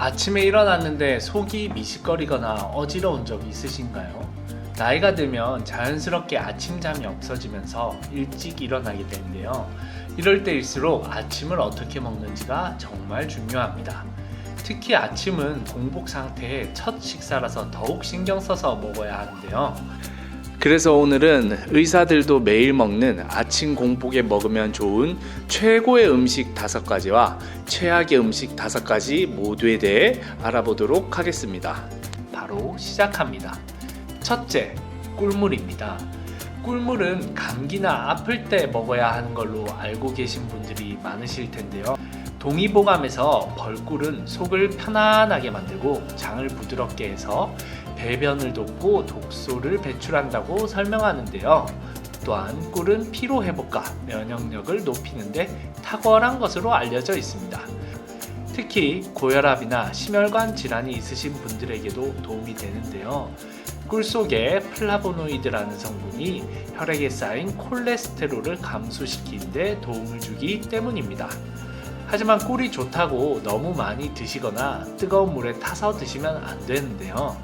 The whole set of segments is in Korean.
아침에 일어났는데 속이 미식거리거나 어지러운 적이 있으신가요? 나이가 들면 자연스럽게 아침잠이 없어지면서 일찍 일어나게 되는데요. 이럴 때일수록 아침을 어떻게 먹는지가 정말 중요합니다. 특히 아침은 공복 상태의 첫 식사라서 더욱 신경 써서 먹어야 하는데요. 그래서 오늘은 의사들도 매일 먹는 아침 공복에 먹으면 좋은 최고의 음식 다섯 가지와 최악의 음식 다섯 가지 모두에 대해 알아보도록 하겠습니다. 바로 시작합니다. 첫째, 꿀물입니다. 꿀물은 감기나 아플 때 먹어야 하는 걸로 알고 계신 분들이 많으실 텐데요. 동의보감에서 벌꿀은 속을 편안하게 만들고 장을 부드럽게 해서 배변을 돕고 독소를 배출한다고 설명하는데요. 또한 꿀은 피로 회복과 면역력을 높이는데 탁월한 것으로 알려져 있습니다. 특히 고혈압이나 심혈관 질환이 있으신 분들에게도 도움이 되는데요. 꿀 속에 플라보노이드라는 성분이 혈액에 쌓인 콜레스테롤을 감소시키는데 도움을 주기 때문입니다. 하지만 꿀이 좋다고 너무 많이 드시거나 뜨거운 물에 타서 드시면 안 되는데요.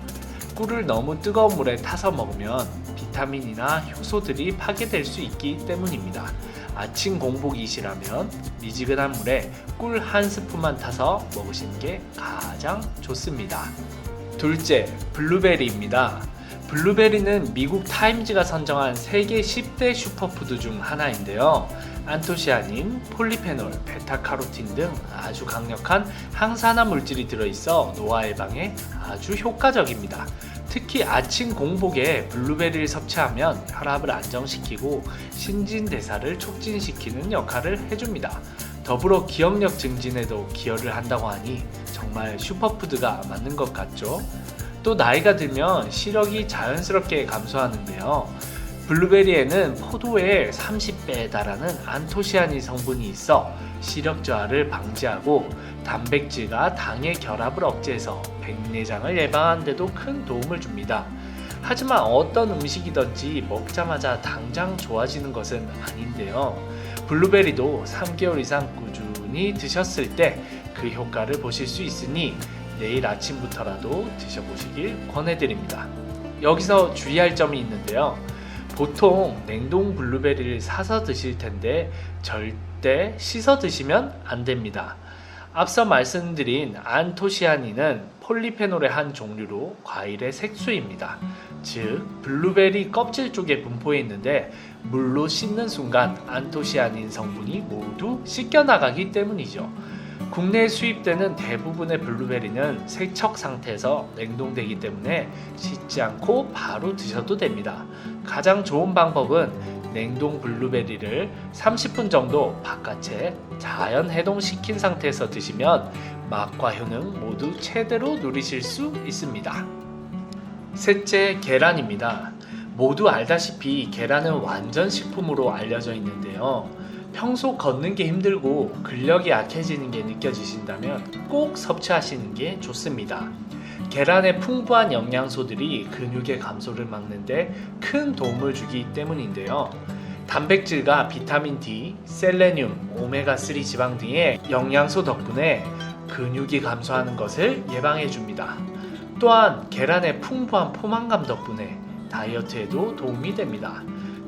꿀을 너무 뜨거운 물에 타서 먹으면 비타민이나 효소들이 파괴될 수 있기 때문입니다. 아침 공복이시라면 미지근한 물에 꿀 한 스푼만 타서 먹으시는 게 가장 좋습니다. 둘째, 블루베리입니다. 블루베리는 미국 타임즈가 선정한 세계 10대 슈퍼푸드 중 하나인데요. 안토시아닌, 폴리페놀, 베타카로틴 등 아주 강력한 항산화 물질이 들어있어 노화 예방에 아주 효과적입니다. 특히 아침 공복에 블루베리를 섭취하면 혈압을 안정시키고 신진대사를 촉진시키는 역할을 해줍니다. 더불어 기억력 증진에도 기여를 한다고 하니 정말 슈퍼푸드가 맞는 것 같죠? 또 나이가 들면 시력이 자연스럽게 감소하는데요. 블루베리에는 포도의 30배에 달하는 안토시아닌 성분이 있어 시력 저하를 방지하고 단백질과 당의 결합을 억제해서 백내장을 예방하는 데도 큰 도움을 줍니다. 하지만 어떤 음식이든지 먹자마자 당장 좋아지는 것은 아닌데요. 블루베리도 3개월 이상 꾸준히 드셨을 때 그 효과를 보실 수 있으니 내일 아침부터라도 드셔보시길 권해드립니다. 여기서 주의할 점이 있는데요. 보통 냉동 블루베리를 사서 드실 텐데 절대 씻어 드시면 안 됩니다. 앞서 말씀드린 안토시아닌은 폴리페놀의 한 종류로 과일의 색소입니다. 즉, 블루베리 껍질 쪽에 분포해 있는데 물로 씻는 순간 안토시아닌 성분이 모두 씻겨나가기 때문이죠. 국내에 수입되는 대부분의 블루베리는 세척 상태에서 냉동되기 때문에 씻지 않고 바로 드셔도 됩니다. 가장 좋은 방법은 냉동 블루베리를 30분 정도 바깥에 자연 해동시킨 상태에서 드시면 맛과 효능 모두 최대로 누리실 수 있습니다. 셋째, 계란입니다. 모두 알다시피 계란은 완전 식품으로 알려져 있는데요. 평소 걷는 게 힘들고 근력이 약해지는 게 느껴지신다면 꼭 섭취하시는 게 좋습니다. 계란의 풍부한 영양소들이 근육의 감소를 막는데 큰 도움을 주기 때문인데요. 단백질과 비타민 D, 셀레늄, 오메가3 지방 등의 영양소 덕분에 근육이 감소하는 것을 예방해 줍니다. 또한 계란의 풍부한 포만감 덕분에 다이어트에도 도움이 됩니다.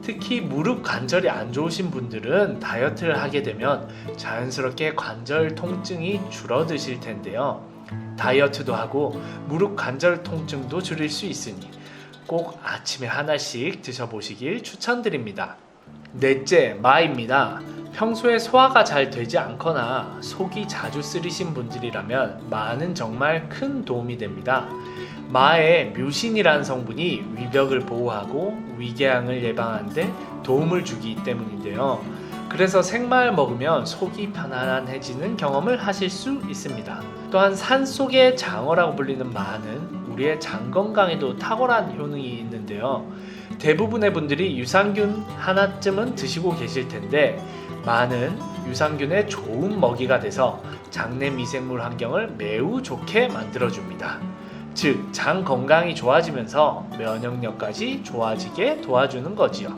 특히 무릎 관절이 안 좋으신 분들은 다이어트를 하게 되면 자연스럽게 관절 통증이 줄어드실 텐데요. 다이어트도 하고 무릎 관절 통증도 줄일 수 있으니 꼭 아침에 하나씩 드셔보시길 추천드립니다. 넷째, 마입니다. 평소에 소화가 잘 되지 않거나 속이 자주 쓰리신 분들이라면 마는 정말 큰 도움이 됩니다. 마에 뮤신이라는 성분이 위벽을 보호하고 위궤양을 예방하는데 도움을 주기 때문인데요. 그래서 생마를 먹으면 속이 편안해지는 경험을 하실 수 있습니다. 또한 산 속의 장어라고 불리는 마는 우리의 장 건강에도 탁월한 효능이 있는데요. 대부분의 분들이 유산균 하나쯤은 드시고 계실 텐데 마는 유산균의 좋은 먹이가 돼서 장내 미생물 환경을 매우 좋게 만들어줍니다. 즉, 장 건강이 좋아지면서 면역력까지 좋아지게 도와주는 거지요.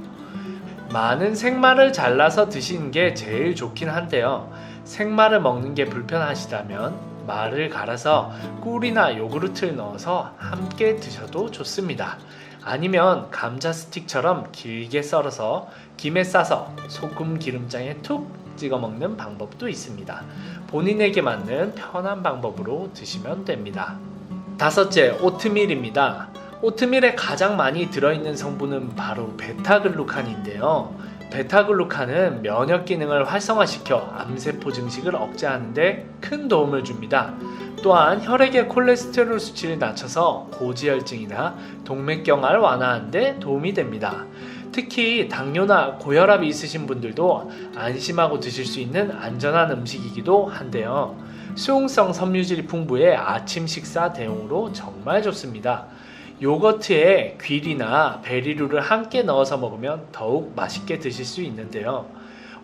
많은 생마를 잘라서 드시는 게 제일 좋긴 한데요. 생마를 먹는 게 불편하시다면 말을 갈아서 꿀이나 요구르트를 넣어서 함께 드셔도 좋습니다. 아니면 감자 스틱처럼 길게 썰어서 김에 싸서 소금 기름장에 툭 찍어 먹는 방법도 있습니다. 본인에게 맞는 편한 방법으로 드시면 됩니다. 다섯째, 오트밀입니다. 오트밀에 가장 많이 들어있는 성분은 바로 베타글루칸인데요. 베타글루칸은 면역 기능을 활성화시켜 암세포 증식을 억제하는데 큰 도움을 줍니다. 또한 혈액의 콜레스테롤 수치를 낮춰서 고지혈증이나 동맥경화를 완화하는 데 도움이 됩니다. 특히 당뇨나 고혈압이 있으신 분들도 안심하고 드실 수 있는 안전한 음식이기도 한데요. 수용성 섬유질이 풍부해 아침 식사 대용으로 정말 좋습니다. 요거트에 귀리나 베리류를 함께 넣어서 먹으면 더욱 맛있게 드실 수 있는데요.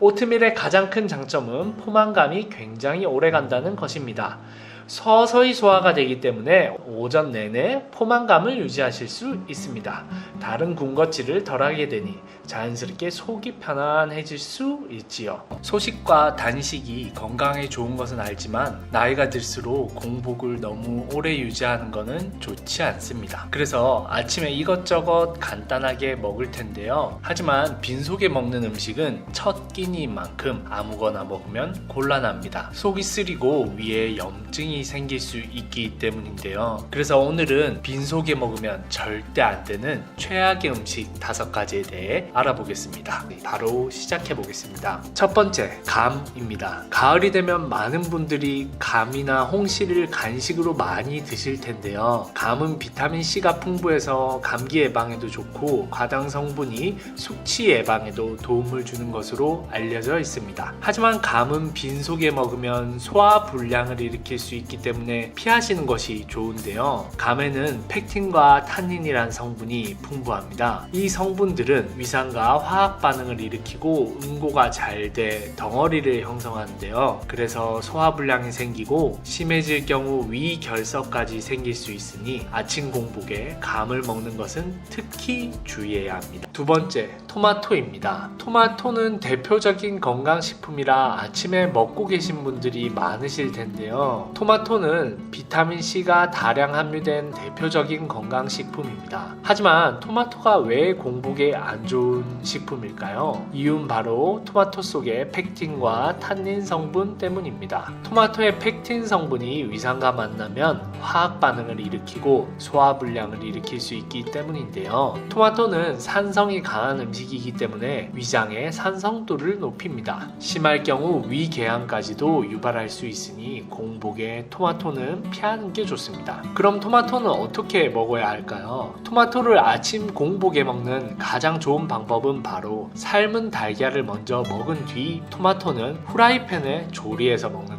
오트밀의 가장 큰 장점은 포만감이 굉장히 오래 간다는 것입니다. 서서히 소화가 되기 때문에 오전 내내 포만감을 유지하실 수 있습니다. 다른 군것질을 덜하게 되니 자연스럽게 속이 편안해질 수 있지요. 소식과 단식이 건강에 좋은 것은 알지만 나이가 들수록 공복을 너무 오래 유지하는 것은 좋지 않습니다. 그래서 아침에 이것저것 간단하게 먹을 텐데요. 하지만 빈속에 먹는 음식은 첫 끼니인 만큼 아무거나 먹으면 곤란합니다. 속이 쓰리고 위에 염증이 생길 수 있기 때문인데요. 그래서 오늘은 빈속에 먹으면 절대 안 되는 최악의 음식 다섯 가지에 대해 알아보겠습니다. 네, 바로 시작해 보겠습니다. 첫 번째, 감입니다. 가을이 되면 많은 분들이 감이나 홍시를 간식으로 많이 드실 텐데요. 감은 비타민 C가 풍부해서 감기 예방에도 좋고 과당 성분이 숙취 예방에도 도움을 주는 것으로 알려져 있습니다. 하지만 감은 빈속에 먹으면 소화 불량을 일으킬 수 있기 때문에 피하시는 것이 좋은데요. 감에는 펙틴과 탄닌이란 성분이 풍부합니다. 이 성분들은 위산과 화학 반응을 일으키고 응고가 잘 돼 덩어리를 형성하는데요. 그래서 소화 불량이 생기고 심해질 경우 위 결석까지 생길 수 있으니 아침 공복에 감을 먹는 것은 특히 주의해야 합니다. 두 번째, 토마토입니다. 토마토는 대표적인 건강식품이라 아침에 먹고 계신 분들이 많으실 텐데요. 토마토는 비타민C가 다량 함유된 대표적인 건강식품입니다. 하지만 토마토가 왜 공복에 안 좋은 식품일까요? 이유는 바로 토마토 속의 펙틴과 탄닌 성분 때문입니다. 토마토의 펙틴 성분이 위산과 만나면 화학 반응을 일으키고 소화불량을 일으킬 수 있기 때문인데요. 토마토는 산성 이 강한 음식이기 때문에 위장의 산성도를 높입니다. 심할 경우 위궤양까지도 유발할 수 있으니 공복에 토마토는 피하는 게 좋습니다. 그럼 토마토는 어떻게 먹어야 할까요? 토마토를 아침 공복에 먹는 가장 좋은 방법은 바로 삶은 달걀을 먼저 먹은 뒤 토마토는 후라이팬에 조리해서 먹는.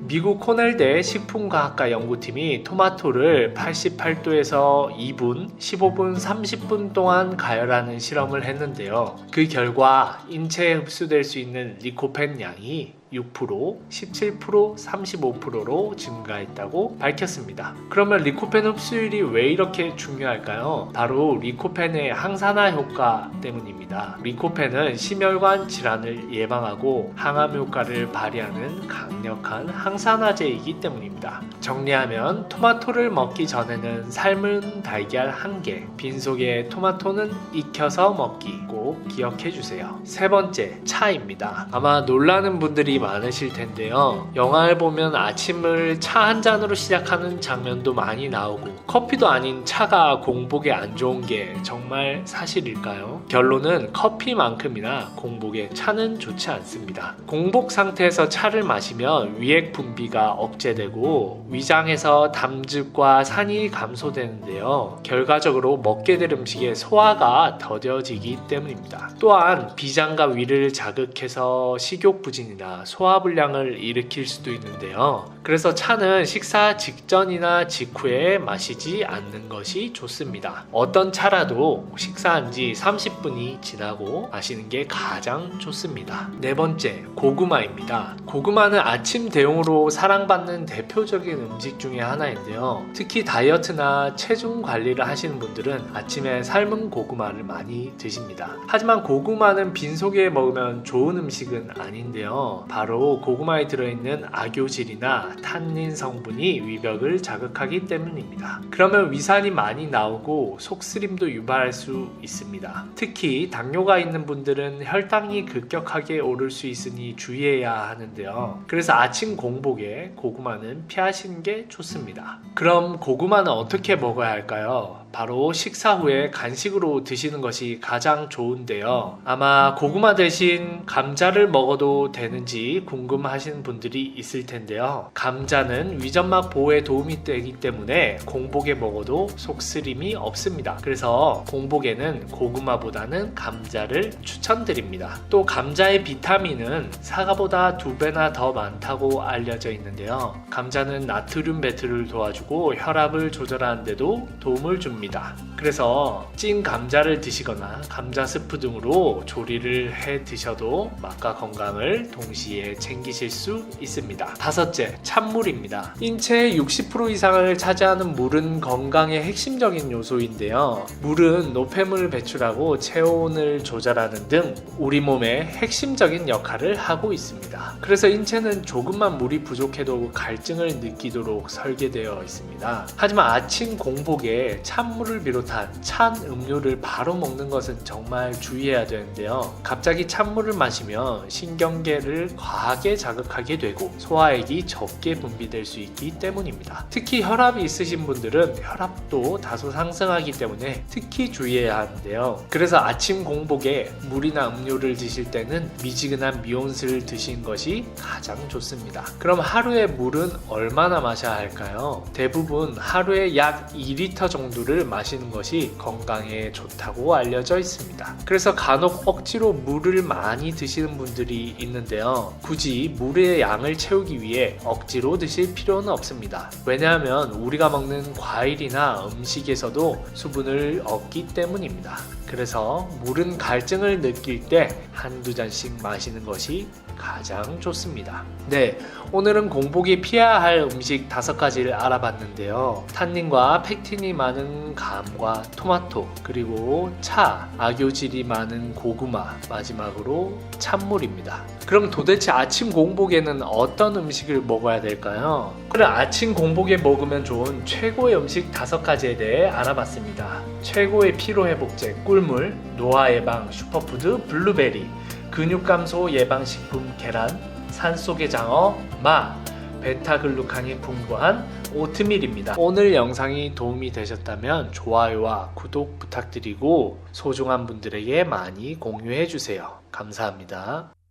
미국 코넬대 식품과학과 연구팀이 토마토를 88도에서 2분, 15분, 30분 동안 가열하는 실험을 했는데요. 그 결과 인체에 흡수될 수 있는 리코펜 양이 6%, 17%, 35%로 증가했다고 밝혔습니다. 그러면 리코펜 흡수율이 왜 이렇게 중요할까요? 바로 리코펜의 항산화 효과 때문입니다. 리코펜은 심혈관 질환을 예방하고 항암 효과를 발휘하는 강력한 항산화제이기 때문입니다. 정리하면 토마토를 먹기 전에는 삶은 달걀 1개, 빈속에 토마토는 익혀서 먹기 꼭 기억해 주세요. 세 번째, 차입니다. 아마 놀라는 분들이 많으실 텐데요. 영화를 보면 아침을 차 한 잔으로 시작하는 장면도 많이 나오고 커피도 아닌 차가 공복에 안 좋은 게 정말 사실일까요? 결론은 커피만큼이나 공복에 차는 좋지 않습니다. 공복 상태에서 차를 마시면 위액 분비가 억제되고 위장에서 담즙과 산이 감소되는데요. 결과적으로 먹게 될 음식의 소화가 더뎌지기 때문입니다. 또한 비장과 위를 자극해서 식욕 부진이나 소화불량을 일으킬 수도 있는데요. 그래서 차는 식사 직전이나 직후에 마시지 않는 것이 좋습니다. 어떤 차라도 식사한 지 30분이 지나고 마시는 게 가장 좋습니다. 네 번째, 고구마입니다. 고구마는 아침 대용으로 사랑받는 대표적인 음식 중에 하나인데요. 특히 다이어트나 체중 관리를 하시는 분들은 아침에 삶은 고구마를 많이 드십니다. 하지만 고구마는 빈속에 먹으면 좋은 음식은 아닌데요. 바로 고구마에 들어있는 악효질이나 탄닌 성분이 위벽을 자극하기 때문입니다. 그러면 위산이 많이 나오고 속쓰림도 유발할 수 있습니다. 특히 당뇨가 있는 분들은 혈당이 급격하게 오를 수 있으니 주의해야 하는데요. 그래서 아침 공복에 고구마는 피하시는 게 좋습니다. 그럼 고구마는 어떻게 먹어야 할까요? 바로 식사 후에 간식으로 드시는 것이 가장 좋은데요. 아마 고구마 대신 감자를 먹어도 되는지 궁금하신 분들이 있을 텐데요. 감자는 위점막 보호에 도움이 되기 때문에 공복에 먹어도 속쓰림이 없습니다. 그래서 공복에는 고구마보다는 감자를 추천드립니다. 또 감자의 비타민은 사과보다 두 배나 더 많다고 알려져 있는데요. 감자는 나트륨 배출을 도와주고 혈압을 조절하는 데도 도움을 줍니다. 그래서 찐 감자를 드시거나 감자 스프 등으로 조리를 해 드셔도 맛과 건강을 동시에 챙기실 수 있습니다. 다섯째, 찬물입니다. 인체의 60% 이상을 차지하는 물은 건강의 핵심적인 요소인데요. 물은 노폐물을 배출하고 체온을 조절하는 등 우리 몸의 핵심적인 역할을 하고 있습니다. 그래서 인체는 조금만 물이 부족해도 갈증을 느끼도록 설계되어 있습니다. 하지만 아침 공복에 찬 물을 비롯한 찬 음료를 바로 먹는 것은 정말 주의해야 되는데요. 갑자기 찬물을 마시면 신경계를 과하게 자극하게 되고 소화액이 적게 분비될 수 있기 때문입니다. 특히 혈압이 있으신 분들은 혈압도 다소 상승하기 때문에 특히 주의해야 하는데요. 그래서 아침 공복에 물이나 음료를 드실 때는 미지근한 미온수를 드신 것이 가장 좋습니다. 그럼 하루에 물은 얼마나 마셔야 할까요? 대부분 하루에 약 2리터 정도를 마시는 것이 건강에 좋다고 알려져 있습니다. 그래서 간혹 억지로 물을 많이 드시는 분들이 있는데요. 굳이 물의 양을 채우기 위해 억지로 드실 필요는 없습니다. 왜냐하면 우리가 먹는 과일이나 음식에서도 수분을 얻기 때문입니다. 그래서 물은 갈증을 느낄 때 한두 잔씩 마시는 것이 가장 좋습니다. 네, 오늘은 공복에 피해야 할 음식 다섯 가지를 알아봤는데요. 탄닌과 팩틴이 많은 감과 토마토, 그리고 차, 악효질이 많은 고구마, 마지막으로 찬물입니다. 그럼 도대체 아침 공복에는 어떤 음식을 먹어야 될까요? 그래 아침 공복에 먹으면 좋은 최고의 음식 다섯 가지에 대해 알아봤습니다. 최고의 피로 회복제 꿀물, 노화 예방 슈퍼푸드 블루베리, 근육 감소 예방 식품 계란, 산속의 장어 마, 베타글루칸이 풍부한 오트밀입니다. 오늘 영상이 도움이 되셨다면 좋아요와 구독 부탁드리고 소중한 분들에게 많이 공유해 주세요. 감사합니다.